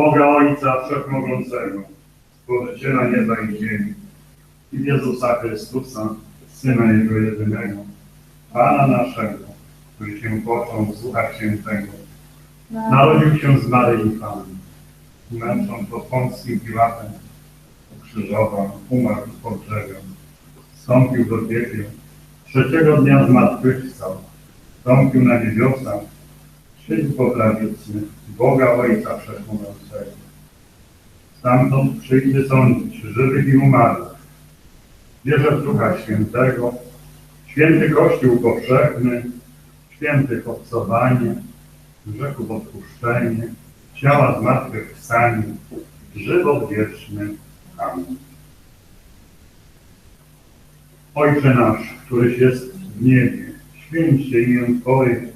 Boga Ojca Wszechmogącego, Stworzyciela nieba i ziemi i w Jezusa Chrystusa, Syna Jego jedynego, Pana naszego, który się począł z Ducha Świętego, narodził się z Maryi Panny, męczą pod Pąckim Piłatem, ukrzyżował, umarł i pogrzebiał, wstąpił do piekieł, trzeciego dnia zmartwychwstał, wstąpił na niebiosa, siedzi po prawicy Boga Ojca Wszechmogącego. Stamtąd przyjdzie sądzić żywych i umarłych. Wierzę w Ducha Świętego, święty Kościół powszechny, świętych obcowanie, grzechów odpuszczenie, ciała zmartwychwstanie, żywot wieczny. Amen. Ojcze nasz, któryś jest w niebie, święć się imię Twoje,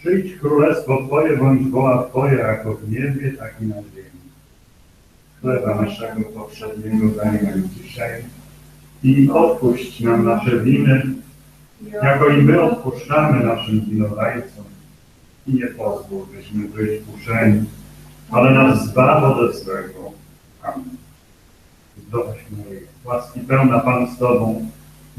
przyjdź królestwo Twoje, bądź wola Twoja, jako w niebie, tak i na ziemi. Chleba naszego poprzedniego daj nam dzisiaj i odpuść nam nasze winy, jako i my odpuszczamy naszym winowajcom. I nie pozwól, byśmy byli kuszeni, ale nas zbaw ode złego. Amen. Zdrowaś Maryjo, łaski pełna Pan z Tobą,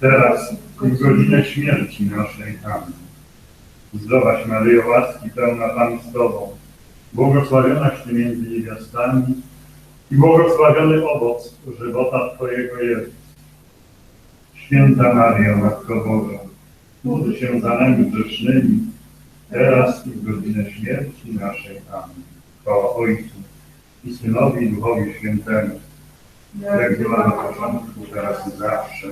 teraz w godzinę śmierci naszej. Amen. Zdrowaś Maryjo, łaski pełna Pan z Tobą, błogosławionaś Ty między niewiastami i błogosławiony owoc żywota Twojego Jezus. Święta Maryjo, Matko Boża, módl się za nami grzesznymi, teraz i w godzinę śmierci naszej. Amen. Chwała Ojcu i Synowi i Duchowi Świętemu, jak była na początku, teraz i zawsze,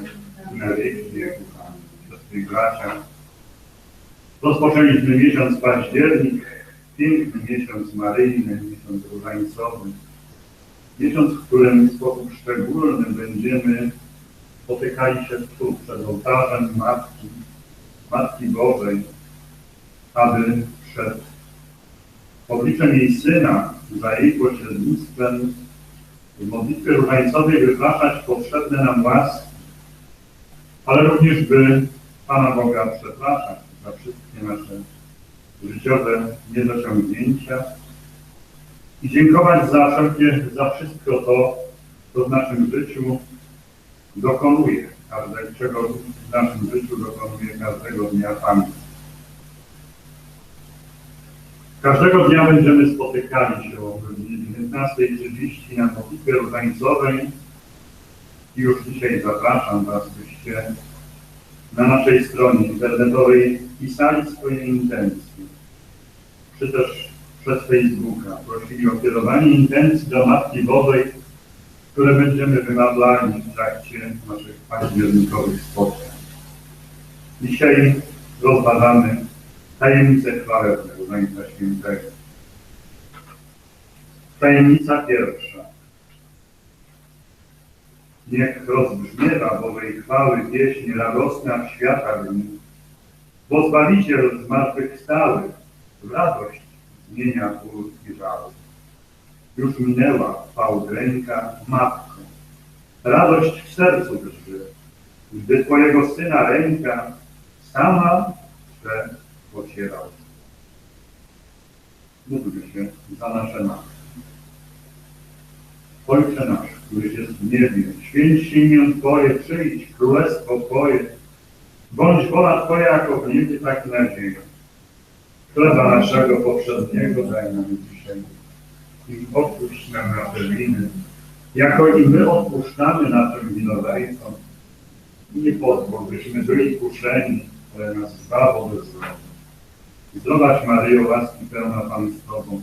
na wieki. Amen. Siostry i bracia, rozpoczęliśmy miesiąc październik, piękny miesiąc maryjny, miesiąc różańcowy, miesiąc, w którym w sposób szczególny będziemy spotykali się tu przed ołtarzem Matki, Matki Bożej, aby przed obliczem jej Syna, za jej pośrednictwem w modlitwie różańcowej wypraszać potrzebne nam łaski, ale również by Pana Boga przepraszać za wszystkie nasze życiowe niedociągnięcia i dziękować za wszelkie, za wszystko to, co w naszym życiu dokonuje, każdego, czego w naszym życiu dokonuje każdego dnia Pan. Każdego dnia będziemy spotykali się o godzinie 19.30 na modlitwie różańcowej już dzisiaj zapraszam Was, byście na naszej stronie internetowej pisali swoje intencje, czy też przez Facebooka prosili o kierowanie intencji do Matki Bożej, które będziemy wymawiali w trakcie naszych październikowych spotkań. Dzisiaj rozważamy tajemnicę chwalebną Różańca Świętego. Tajemnica pierwsza. Niech rozbrzmiewa Bożej chwały pieśń radosna w świata dni, bo Zbawiciel zmartwychwstały w radość zmienia ból i żal. Już minęła fałdręka matko, radość w sercu drży, gdy Twojego Syna ręka sama Twe pocierał. Módlmy się za nasze matki. Ojcze nasz, któryś jest w niebie, święć się imię Twoje, przyjdź, królestwo Twoje, bądź wola Twoja jako w niebie, tak na ziemi. Chleba naszego poprzedniego daj nam dzisiaj i odpuść nam nasze winy, jako i my odpuszczamy naszym winowajcom. I nie pozwól, byśmy byli kuszeni, ale nas zbaw ode złego. Zdrowaś Maryjo, łaski pełna Pan z Tobą,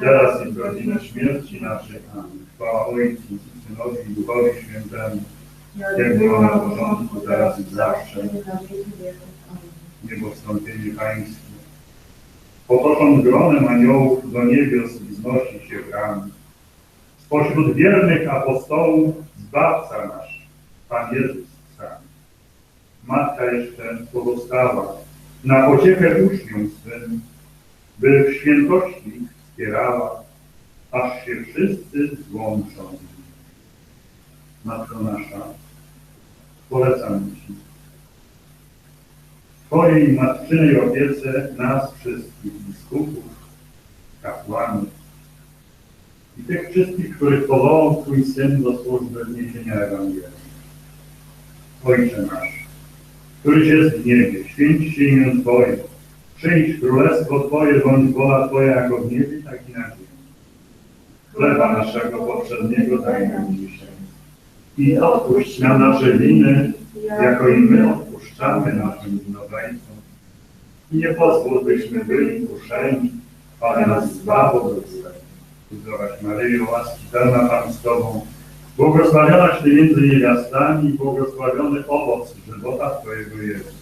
teraz i w godzinę śmierci naszej. Chwała Ojcu, Synowi i Duchowi Świętemu, jak było na początku, teraz i zawsze, niebowstąpienie Pańskie. Potocząc gronem aniołów do niebios wznosi się bram. Spośród wiernych apostołów Zbawca nasz, Pan Jezus sam. Matka jeszcze pozostała na pociechę uczniom swym, by w świętości wspierała, aż się wszyscy złączą. Matko nasza, polecam Ci Twojej matczynej opiece nas wszystkich, biskupów, kapłanów i tych wszystkich, których powołał Twój Syn do służby niesienia Ewangelii. Ojcze nasz, któryś jest w niebie, święć się imię Twoje, przyjdź królestwo Twoje, bądź wola Twoja jako w niebie, tak i na ziemi. Chleba naszego poprzedniego daj nam dzisiaj i odpuść nam nasze winy, jako i my odpuszczamy naszym winowajcom. I nie pozwól, byśmy byli kuszeni, ale nas zbaw od. Zdrowaś Maryjo, łaski pełna Pan z Tobą, błogosławionaś Ty między niewiastami i błogosławiony owoc żywota Twojego Jezus.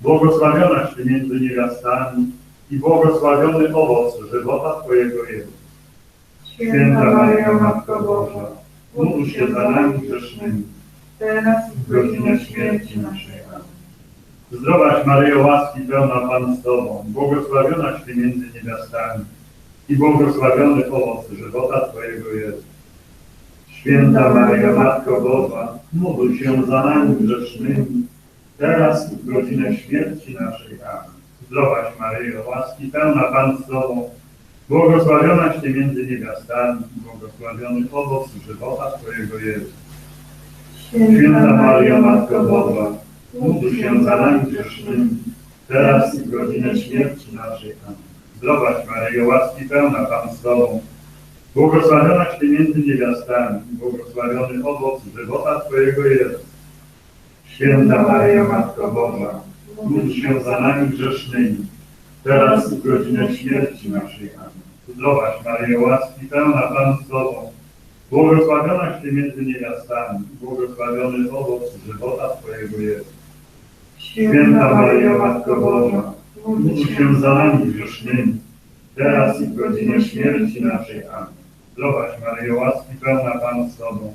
błogosławionaś Ty między niewiastami i błogosławiony owoc żywota Twojego Jezus. Święta Maryjo, Matko Boża, módl się za nami grzesznymi, teraz i w godzinę śmierci naszej. Zdrowaś Maryjo, łaski pełna Pan z Tobą, błogosławionaś Ty między niewiastami i błogosławiony owoc żywota Twojego Jezus. Święta Maryjo, Matko Boża, módl się za nami grzesznymi, teraz i w godzinę śmierci naszej. Amen. Zdrowaś Maryjo, łaski pełna Pan z Tobą, błogosławionaś Ty między niewiastami błogosławiony owoc żywota Twojego Jezus. Święta Maryjo, Matko Boża, módl się za nami grzesznymi, teraz i w godzinę śmierci naszej. Amen. Zdrowaś Maryjo, łaski pełna Pan z Tobą, Błogosławionaś Ty między niewiastami, błogosławiony owoc żywota Twojego Jezus. Święta Maryjo, Matko Boża, módl się za nami grzesznymi, teraz w godzinę śmierci naszej. Amen. Zdrowaś Maryjo, łaski pełna Pan z Tobą, błogosławionaś Ty między niewiastami, błogosławiony owoc żywota Twojego Jezus. Święta Maryjo, Matko Boża, módl się za nami grzesznymi, teraz i w godzinę śmierci naszej. Amen. Zdrowaś Maryjo, łaski pełna Pan z Tobą,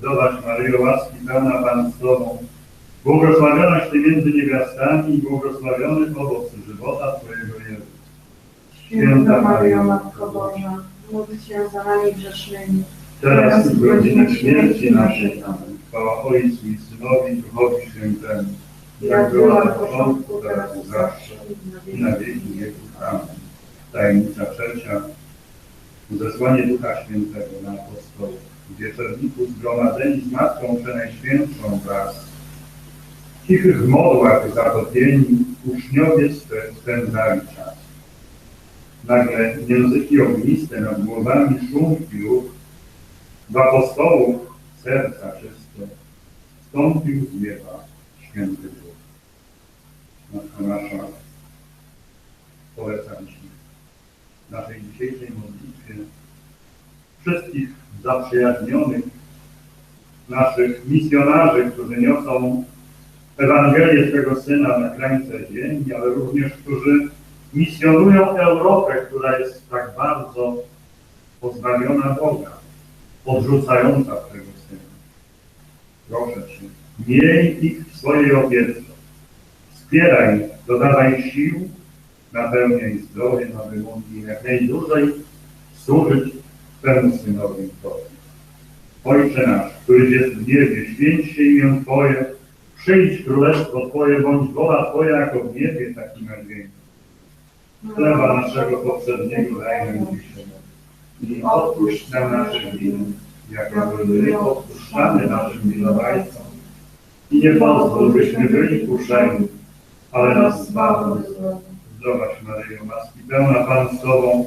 Zdrowaś Maryjo, łaski pełna Pan z Tobą, błogosławionaś Ty między niewiastami i błogosławiony owoc żywota Twojego Jezus. Święta Maryjo, Matko Boża, módl się za nami grzesznymi, teraz i w godzinę śmierci naszej. Amen. Chwała Ojcu i Synowi i Duchowi Świętemu, jak była na początku, teraz i zawsze, i na wieki wieków. Amen. Tajemnica trzecia. Zesłanie Ducha Świętego na apostołów. Wieczorniku zgromadzeni z Matką Przenajświętszą wraz. W cichych modłach zatopieni uczniowie spędzali czas. Nagle języki ogniste nad głowami szum i ruch. W apostołów serca czyste wstąpił z nieba święty Duch. Matka nasza polecaliśmy w naszej dzisiejszej modlitwie wszystkich zaprzyjaźnionych naszych misjonarzy, którzy niosą Ewangelię swego Syna na krańce ziemi, ale również którzy misjonują Europę, która jest tak bardzo pozbawiona Boga, odrzucająca swego Syna. Proszę Cię, miej ich w swojej opiece. Wspieraj, dodawaj sił, napełniaj zdrowiem, aby mogli jak najdłużej służyć Twemu Synowi Tobie. Ojcze nasz, któryś jest w niebie, święć się imię Twoje, przyjdź królestwo Twoje, bądź wola Twoja jako w niebie, tak i na ziemi. Chleba naszego poprzedniego daj nam dzisiaj i odpuść nam nasze winy, jako my odpuszczamy naszym winowajcom. I nie pozwól, byśmy byli kuszeni, ale nas zbaw. Zdrowaś Maryjo, łaski pełna Pan z Tobą,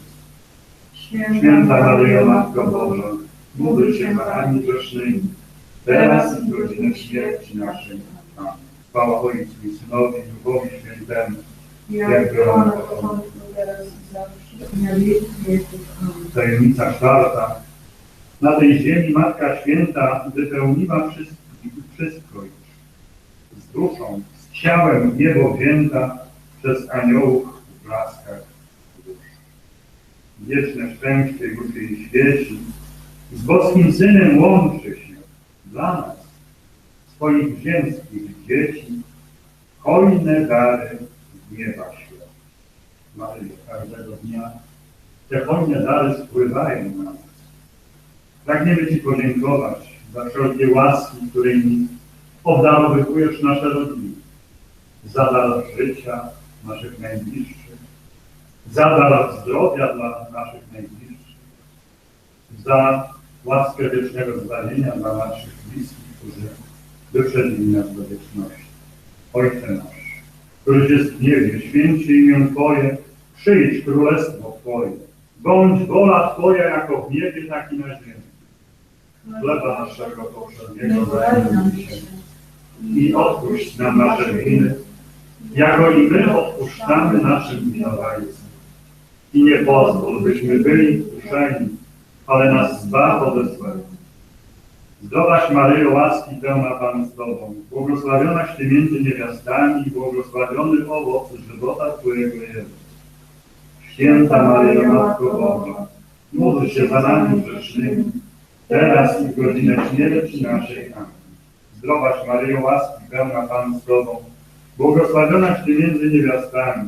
Święta Maryjo, Matko Boża, módl się za grzesznymi, teraz i w godzinę śmierci naszej. Amen. Chwała Ojcu i Synowi i Duchowi Świętemu, Jak była na początku, teraz i zawsze, i na wieki wieków. Amen. tajemnica czwarta. Na tej ziemi Matka Święta wypełniła wszystko już. Z duszą, z ciałem niebo wzięta przez aniołów w blaskach. Wieczne szczęście już świeci, z boskim Synem łączy się dla nas, swoich ziemskich dzieci, hojne dary z nieba świat. Maryjo, każdego dnia te hojne dary spływają na nas. Pragniemy Ci podziękować za wszelkie łaski, którymi obdarowujesz nasze rodziny, za dar życia naszych najbliższych, za dar zdrowia dla naszych najbliższych, za łaskę wiecznego zbawienia dla naszych bliskich, którzy wyprzedzili nas do wieczności. Ojcze nasz, któryś jest w niebie, święć się imię Twoje, przyjdź królestwo Twoje, bądź wola Twoja jako w niebie, tak i na ziemi. Chleba naszego powszedniego daj nam dzisiaj i odpuść nam nasze winy, jako i my odpuszczamy naszym winowajcom. I nie pozwól, byśmy byli kuszeni, ale nas zbaw ode złego. Zdrowaś Maryjo, łaski pełna Pan z Tobą, błogosławionaś Ty między niewiastami i błogosławiony owoc żywota Twojego Jezus. Święta Maryjo, Matko Boża, módl się za nami grzesznymi, teraz i w godzinę śmierci naszej. Amen. Zdrowaś Maryjo, łaski pełna Pan z Tobą, błogosławionaś Ty między niewiastami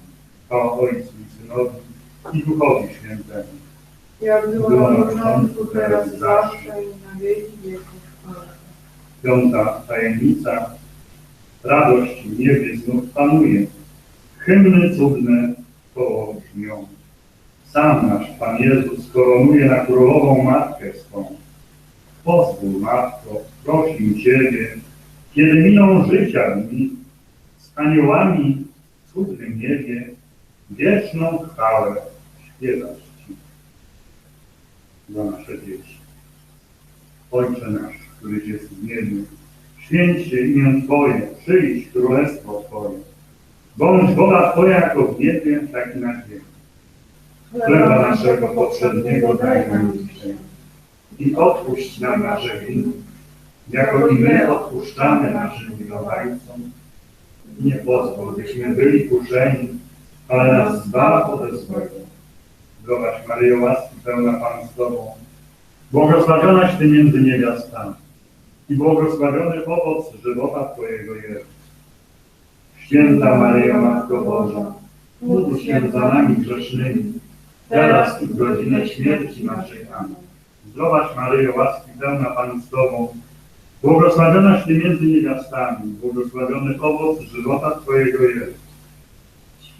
Chwała Ojcu i Synowi i Duchowi Świętemu. Jak była na początku, teraz zawsze, i na wieki wieków. Piąta tajemnica. Radość w niebie znów panuje. Hymny cudne koło brzmią. Sam nasz Pan Jezus koronuje na królową Matkę swą. Pozwól, Matko, prosim Ciebie, kiedy miną życia dni, z aniołami w cudnym niebie, wieczną chwałę śpiewać Ci za nasze dzieci. Ojcze nasz, któryś jest w niebie. Święć się imię Twoje, przyjdź królestwo Twoje. Bądź wola Twoja jako w niebie, tak i na ziemi. Chleba naszego poprzedniego daj nam dzisiaj. I odpuść nam nasze winy, jako i my odpuszczamy naszym winowajcom. Nie pozwól, byśmy byli kuszeni, ale nas zbaw ode złego. Zdrowaś Maryjo, łaski pełna Pan z Tobą, błogosławionaś Ty między niewiastami i błogosławiony owoc żywota Twojego Jezus. Święta Maryjo, Matko Boża, módl się za nami grzesznymi, teraz i w godzinę śmierci naszej. Amen. Zdrowaś Maryjo, łaski pełna Pan z Tobą, błogosławionaś Ty między niewiastami, błogosławiony owoc żywota Twojego Jezus.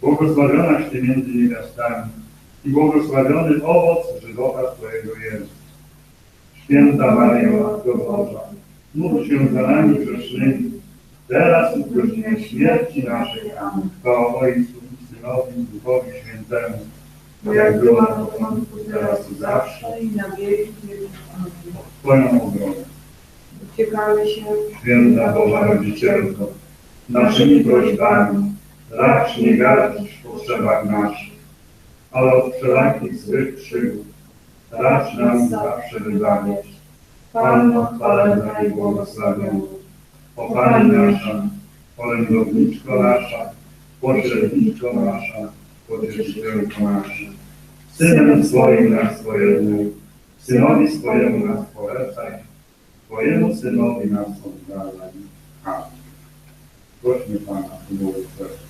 błogosławionaś Ty między niewiastami i błogosławiony owoc żywota Twojego Jezus. Święta Maryjo, Matko Boża, módl się za nami grzesznymi, teraz i w godzinę śmierci naszej. Chwała Ojcu i Synowi i Duchowi Świętemu, jak była na początku, teraz i zawsze, i na wieki wieków. Twoją obronę. Uciekamy się, Święta Boża Rodzicielko, naszymi prośbami racz nie gardzić w potrzebach naszych, ale od wszelakich złych przygód racz nam zawsze wybawiać. Panno chwalebna i błogosławiona, o Pani nasza, orędowniczko nasza, pośredniczko nasza, pocieszycielko nasza, Synem swoim nas pojednaj, Synowi swojemu nas polecaj, Twojemu Synowi nas oddalaj. Amen. Prośmy Pana, błogosławić.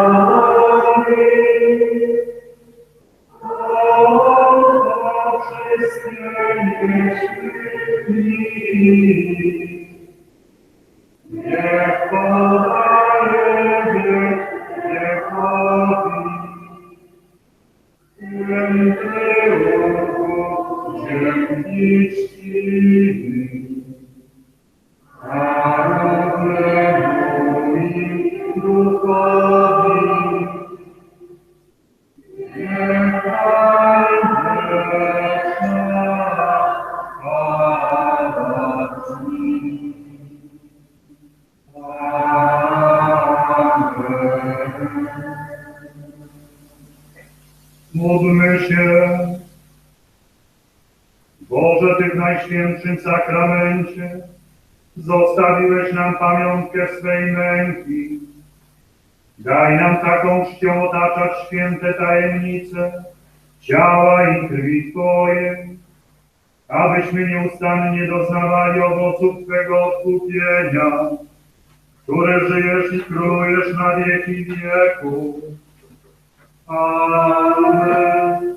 Najświętszym Sakramencie zostawiłeś nam pamiątkę swej męki. Daj nam taką czcią otaczać święte tajemnice ciała i krwi Twojej, abyśmy nieustannie doznawali owoców Twego odkupienia, który żyjesz i królujesz na wieki wieków. Amen.